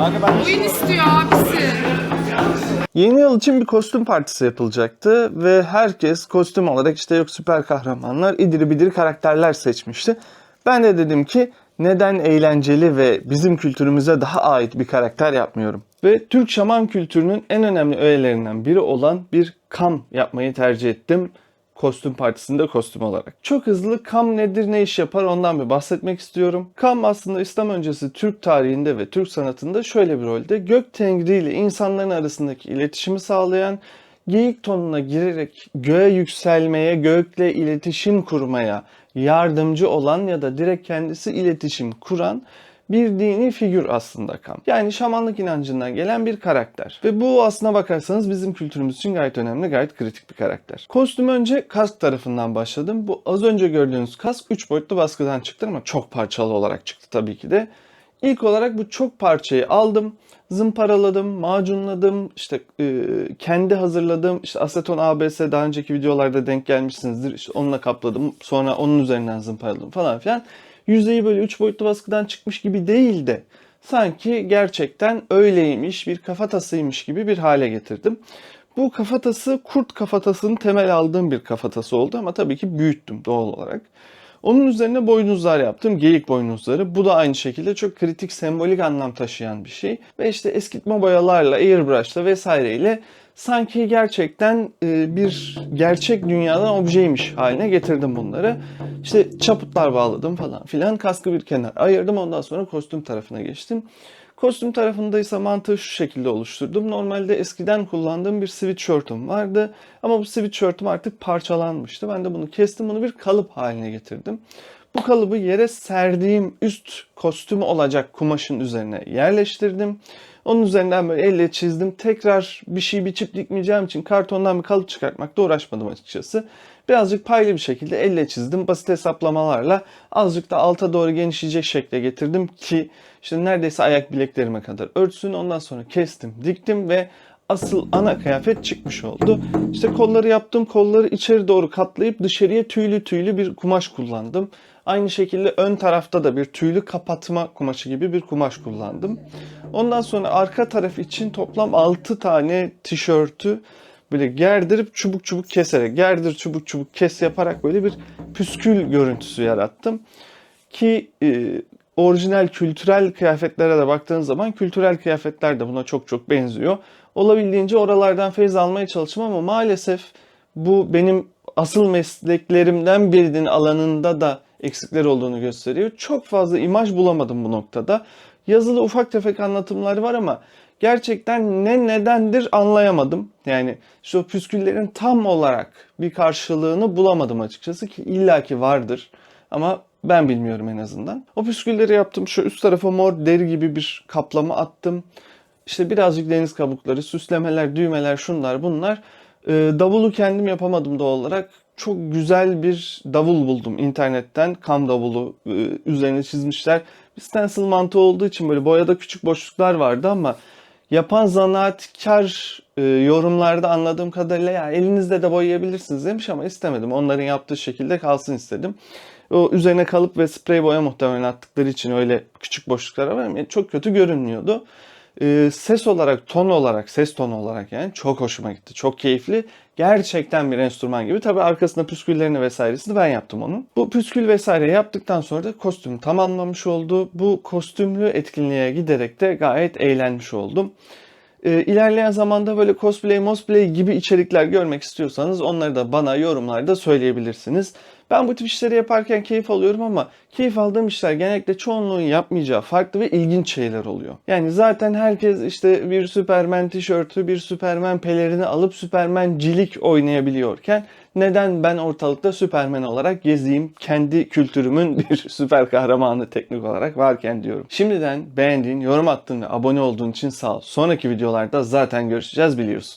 Oyun istiyor abisi. Yeni yıl için bir kostüm partisi yapılacaktı ve herkes kostüm olarak işte yok süper kahramanlar, idiri bidiri karakterler seçmişti. Ben de dedim ki neden eğlenceli ve bizim kültürümüze daha ait bir karakter yapmıyorum? Ve Türk şaman kültürünün en önemli öğelerinden biri olan bir kam yapmayı tercih ettim kostüm partisinde kostüm olarak. Çok hızlı Kam nedir, ne iş yapar ondan bir bahsetmek istiyorum. Kam aslında İslam öncesi Türk tarihinde ve Türk sanatında şöyle bir rolde gök tengri ile insanların arasındaki iletişimi sağlayan, geyik tonuna girerek göğe yükselmeye, gökle iletişim kurmaya yardımcı olan ya da direkt kendisi iletişim kuran bir dini figür aslında Kam. Yani şamanlık inancından gelen bir karakter. Ve bu aslına bakarsanız bizim kültürümüz için gayet önemli, gayet kritik bir karakter. Kostüm önce kask tarafından başladım. Bu az önce gördüğünüz kask 3 boyutlu baskıdan çıktı ama çok parçalı olarak çıktı tabii ki de. İlk olarak bu çok parçayı aldım, zımparaladım, macunladım, işte e, kendi hazırladığım işte aseton ABS daha önceki videolarda denk gelmişsinizdir. İşte onunla kapladım. Sonra onun üzerinden zımparaladım falan filan. Yüzeyi böyle 3 boyutlu baskıdan çıkmış gibi değil de sanki gerçekten öyleymiş, bir kafatasıymış gibi bir hale getirdim. Bu kafatası kurt kafatasının temel aldığım bir kafatası oldu ama tabii ki büyüttüm doğal olarak. Onun üzerine boynuzlar yaptım. Geyik boynuzları. Bu da aynı şekilde çok kritik sembolik anlam taşıyan bir şey. Ve işte eskitme boyalarla, airbrush'la vesaireyle sanki gerçekten e, bir gerçek dünyadan objeymiş haline getirdim bunları. İşte çaputlar bağladım falan filan. Kaskı bir kenar ayırdım. Ondan sonra kostüm tarafına geçtim. Kostüm tarafında ise mantığı şu şekilde oluşturdum. Normalde eskiden kullandığım bir sweatshirt'üm vardı. Ama bu sweatshirt'üm artık parçalanmıştı. Ben de bunu kestim. Bunu bir kalıp haline getirdim. Bu kalıbı yere serdiğim üst kostüm olacak kumaşın üzerine yerleştirdim. Onun üzerinden böyle elle çizdim. Tekrar bir şey biçip dikmeyeceğim için kartondan bir kalıp çıkartmakta uğraşmadım açıkçası. Birazcık paylı bir şekilde elle çizdim. Basit hesaplamalarla azıcık da alta doğru genişleyecek şekle getirdim ki işte neredeyse ayak bileklerime kadar örtsün. Ondan sonra kestim, diktim ve asıl ana kıyafet çıkmış oldu. İşte kolları yaptım. Kolları içeri doğru katlayıp dışarıya tüylü tüylü bir kumaş kullandım. Aynı şekilde ön tarafta da bir tüylü kapatma kumaşı gibi bir kumaş kullandım. Ondan sonra arka taraf için toplam 6 tane tişörtü böyle gerdirip çubuk çubuk keserek, gerdir çubuk çubuk kes yaparak böyle bir püskül görüntüsü yarattım. Ki e, orijinal kültürel kıyafetlere de baktığın zaman kültürel kıyafetler de buna çok çok benziyor. Olabildiğince oralardan feyiz almaya çalıştım ama maalesef bu benim asıl mesleklerimden birinin alanında da eksikler olduğunu gösteriyor. Çok fazla imaj bulamadım bu noktada. Yazılı ufak tefek anlatımlar var ama gerçekten ne nedendir anlayamadım. Yani şu püsküllerin tam olarak bir karşılığını bulamadım açıkçası ki illaki vardır. Ama ben bilmiyorum en azından. O püskülleri yaptım. Şu üst tarafa mor deri gibi bir kaplama attım. İşte birazcık deniz kabukları, süslemeler, düğmeler, şunlar bunlar. Ee, davulu kendim yapamadım doğal olarak. Çok güzel bir davul buldum internetten. Kam davulu e, üzerine çizmişler. Bir stencil mantığı olduğu için böyle boyada küçük boşluklar vardı ama yapan zanaatkar e, yorumlarda anladığım kadarıyla ya elinizde de boyayabilirsiniz demiş ama istemedim. Onların yaptığı şekilde kalsın istedim. O üzerine kalıp ve sprey boya muhtemelen attıkları için öyle küçük boşluklar var ama çok kötü görünmüyordu. Ee, ses olarak, ton olarak, ses tonu olarak yani çok hoşuma gitti. Çok keyifli. Gerçekten bir enstrüman gibi. Tabii arkasında püsküllerini vesairesini ben yaptım onun. Bu püskül vesaire yaptıktan sonra da kostüm tamamlamış oldu. Bu kostümlü etkinliğe giderek de gayet eğlenmiş oldum. Ee, ilerleyen zamanda böyle cosplay, mosplay gibi içerikler görmek istiyorsanız onları da bana yorumlarda söyleyebilirsiniz. Ben bu tip işleri yaparken keyif alıyorum ama keyif aldığım işler genellikle çoğunluğun yapmayacağı farklı ve ilginç şeyler oluyor. Yani zaten herkes işte bir Superman tişörtü, bir Superman pelerini alıp Supermancilik oynayabiliyorken neden ben ortalıkta Superman olarak gezeyim? Kendi kültürümün bir süper kahramanı teknik olarak varken diyorum. Şimdiden beğendiğin, yorum attığın ve abone olduğun için sağ ol. Sonraki videolarda zaten görüşeceğiz biliyorsun.